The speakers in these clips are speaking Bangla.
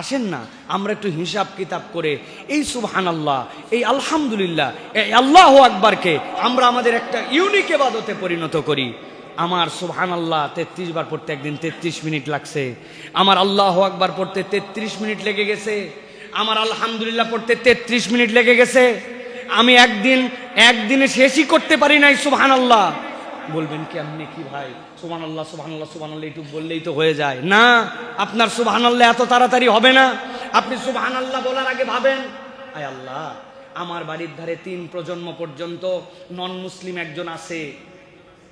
আসেন না, আমরা একটু হিসাব কিতাব করে, এই সুবহান আল্লাহ এই আলহামদুলিল্লাহ, এই আল্লাহ আকবারকে আমরা আমাদের একটা ইউনিক এবাদতে পরিণত করি। আমার সুবহান আল্লাহ তেত্রিশ বার পড়তে একদিন তেত্রিশ মিনিট লাগছে। আমার আল্লাহ আকবার পড়তে তেত্রিশ মিনিট লেগে গেছে। আমার আলহামদুলিল্লাহ পড়তে তেত্রিশ মিনিট লেগে গেছে। আমি একদিন, একদিনে শেষই করতে পারি নাই সুবহান আল্লাহ বলবেন কি, আপনি কি ভাই? সুবান আল্লাহ সুবান আল্লাহ সুবান আল্লাহ একটু বললেই তো হয়ে যায়। না, আপনার সুবাহান আল্লাহ এত তাড়াতাড়ি হবে না। আপনি সুবাহান আল্লাহ বলার আগে ভাবেন, আয় আল্লাহ, আমার বাড়ির ধারে তিন প্রজন্ম পর্যন্ত নন মুসলিম একজন আছে।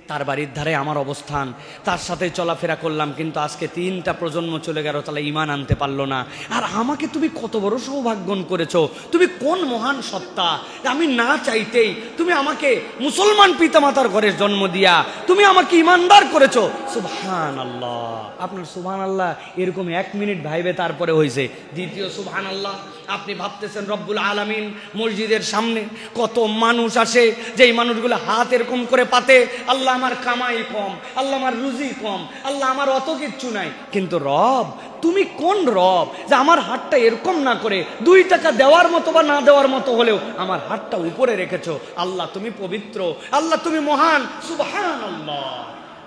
তার বাড়ির ধারে আমার অবস্থান। তার সাথে চলাফেরা করলাম, কিন্তু আজকে তিনটা প্রজন্ম চলে গেল, তাহলে ইমান আনতে পারল না। আর আমাকে তুমি কত বড় সৌভাগ্যন করেছ। তুমি কোন মহান সত্তা? আমি না চাইতেই তুমি আমাকে মুসলমান পিতামাতার ঘরে জন্ম দিয়া তুমি আমাকে ইমানদার করেছ। সুবহান আল্লাহ আপনার সুবহান আল্লাহ এরকম এক মিনিট ভাইবে তারপরে হয়েছে দ্বিতীয় সুবহান আল্লাহ আপনি ভাবতেছেন রব্বুল আলামিন মসজিদের সামনে কত মানুষ আসে, যেই মানুষগুলো হাত এরকম করে পাতে, আল্লাহ আমার কামাই কম, আল্লাহ আমার রুজি কম, আল্লাহ আমার অত কিচ্ছু নাই। কিন্তু রব, তুমি কোন রব যে আমার হাতটা এরকম না করে দুই টাকা দেওয়ার মতো বা না দেওয়ার মতো হলেও আমার হাতটা উপরে রেখেছো? আল্লাহ তুমি পবিত্র, আল্লাহ তুমি মহান সুবহান আল্লাহ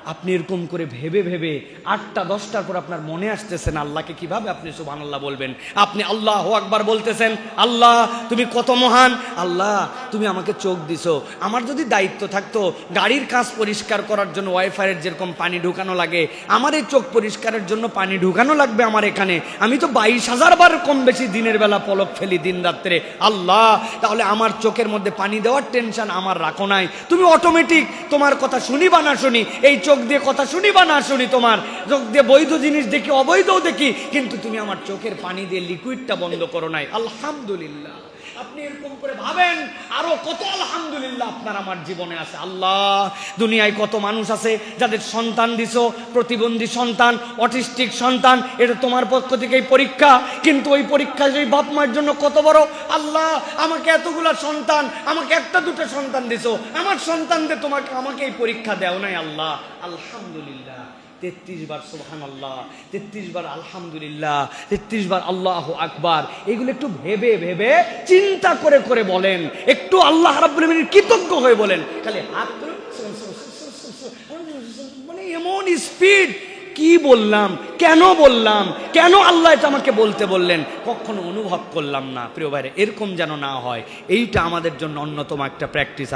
আপনি এরকম করে ভেবে ভেবে আটটা, দশটার পর আপনার মনে আসতেছেন আল্লাহকে কীভাবে আপনি সুবহান আল্লাহ বলবেন? আপনি আল্লাহ আকবার বলতেছেন, আল্লাহ, তুমি কত মহান? আল্লাহ, তুমি আমাকে চোখ দিছো। আমার যদি দায়িত্ব থাকতো, গাড়ির কাজ পরিষ্কার করার জন্য ওয়াইফাইয়ের যেরকম পানি ঢুকানো লাগে, আমার এই চোখ পরিষ্কারের জন্য পানি ঢুকানো লাগবে আমার এখানে। আমি তো বাইশ হাজার বার কম বেশি দিনের বেলা পলক ফেলি দিন রাত্রে। আল্লাহ, তাহলে আমার চোখের মধ্যে পানি দেওয়ার টেনশন আমার রাখো নাই। তুমি অটোমেটিক তোমার কথা শুনি বা না শুনি, এই চোখ দিয়ে কথা শুনি বা না শুনি তোমার? চোখ দিয়ে বৈধ জিনিস দেখি, অবৈধও দেখি, কিন্তু তুমি আমার চোখের পানি দিয়ে লিকুইডটা বন্ধ করো নাই। আলহামদুলিল্লাহ। আপনি এরকম করে ভাবেন, আরও কত আলহামদুলিল্লাহ আপনার আমার জীবনে আছে। আল্লাহ, দুনিয়ায় কত মানুষ আছে যাদের সন্তান দিছো, প্রতিবন্ধী সন্তান, অটিস্টিক সন্তান, এটা তোমার পক্ষ থেকেই পরীক্ষা, কিন্তু ওই পরীক্ষা সেই বাপ মায়ের জন্য কত বড়? আল্লাহ, আমাকে এতগুলা সন্তান, আমাকে একটা দুটো সন্তান দিছো। আমার সন্তানদের তোমাকে আমাকে এই পরীক্ষা দেও নাই আল্লাহ। আলহামদুলিল্লাহ। তেত্রিশ বার সোহান আল্লাহ তেত্রিশ বার আলহামদুলিল্লাহ তেত্রিশ বার আল্লাহ আকবার এগুলো একটু ভেবে ভেবে চিন্তা করে করে বলেন একটু আল্লাহ আলামিনের কৃতজ্ঞ হয়ে বলেন খালি হাত মানে এমন স্পিড কি বললাম কেন বললাম কেন আল্লাহ এটা আমাকে বলতে বললেন কখনো অনুভব করলাম না প্রিয় ভাইরে এরকম যেন না হয় এইটা আমাদের জন্য অন্যতম একটা প্র্যাকটিস